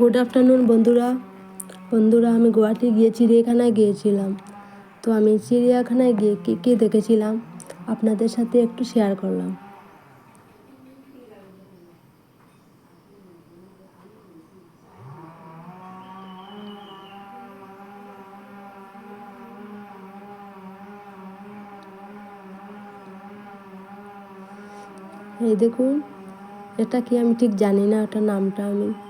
Good afternoon বন্ধুরা। বন্ধুরা, আমি গুয়াহাটি গিয়ে চিড়িয়াখানায় গিয়েছিলাম। তো আমি চিড়িয়াখানায় গিয়ে কী কী দেখেছিলাম? আপনাদের সাথে একটু শেয়ার করলাম। এই দেখুন, এটা কি আমি ঠিক জানি না, ওটার নামটা আমি।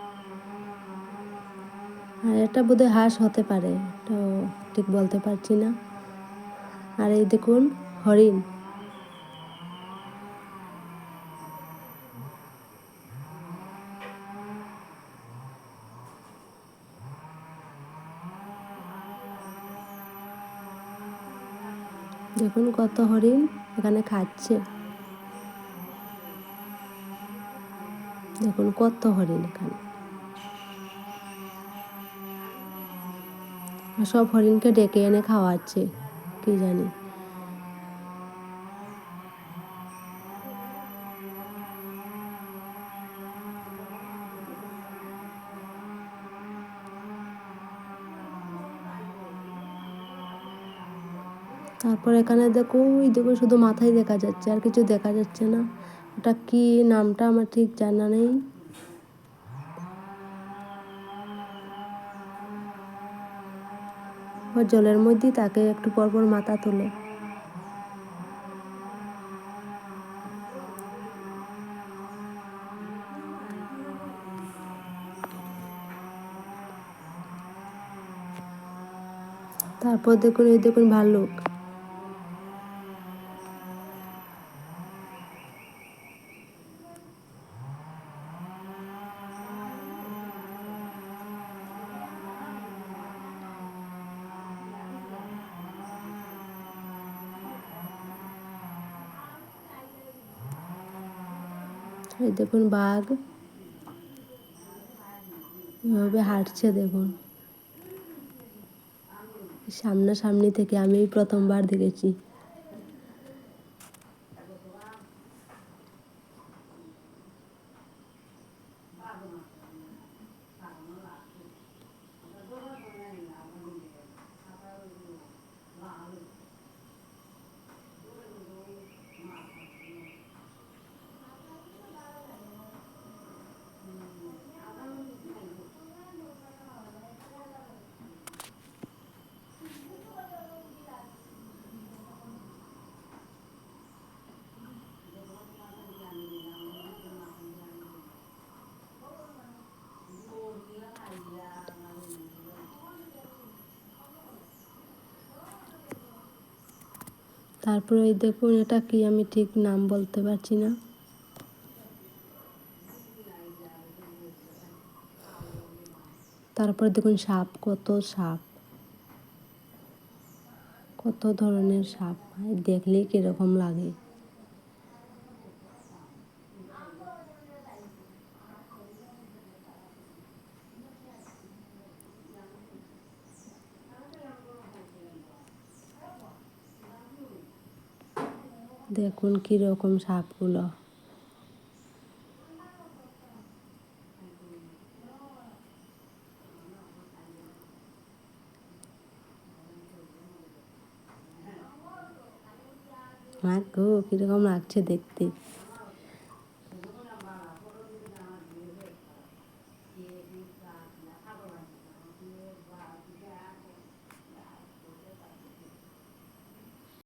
আর এটা বোধহয় হাঁস হতে পারে তো ঠিক বলতে পারছি না। আর এই দেখুন, হরিণ। দেখুন কত হরিণ এখানে খাচ্ছে। দেখুন কত হরিণ এখানে। সব হরিণকে ডেকে এনে খাওয়াচ্ছে, কি জানি। তারপর এখানে দেখো, ওই দেখো শুধু মাথায় দেখা যাচ্ছে, আর কিছু দেখা যাচ্ছে না। ওটা কি নামটা আমার ঠিক জানা নেই। জলের মধ্যে তাকে একটু পরপর মাথা তোলে। তারপর দেখুন এই দেখুন ভাল্লুক। এই দেখুন বাঘ। এভাবে হাঁটছে দেখুন। সামনাসামনি থেকে আমি প্রথমবার দেখেছি। তারপরে ওই দেখুন এটা কি আমি ঠিক নাম বলতে পারছি না। তারপরে দেখুন, সাপ, কত সাপ। কত ধরনের সাপ দেখলেই কীরকম লাগে। দেখুন কীরকম সাপগুলো। মা গো কীরকম লাগছে দেখতে।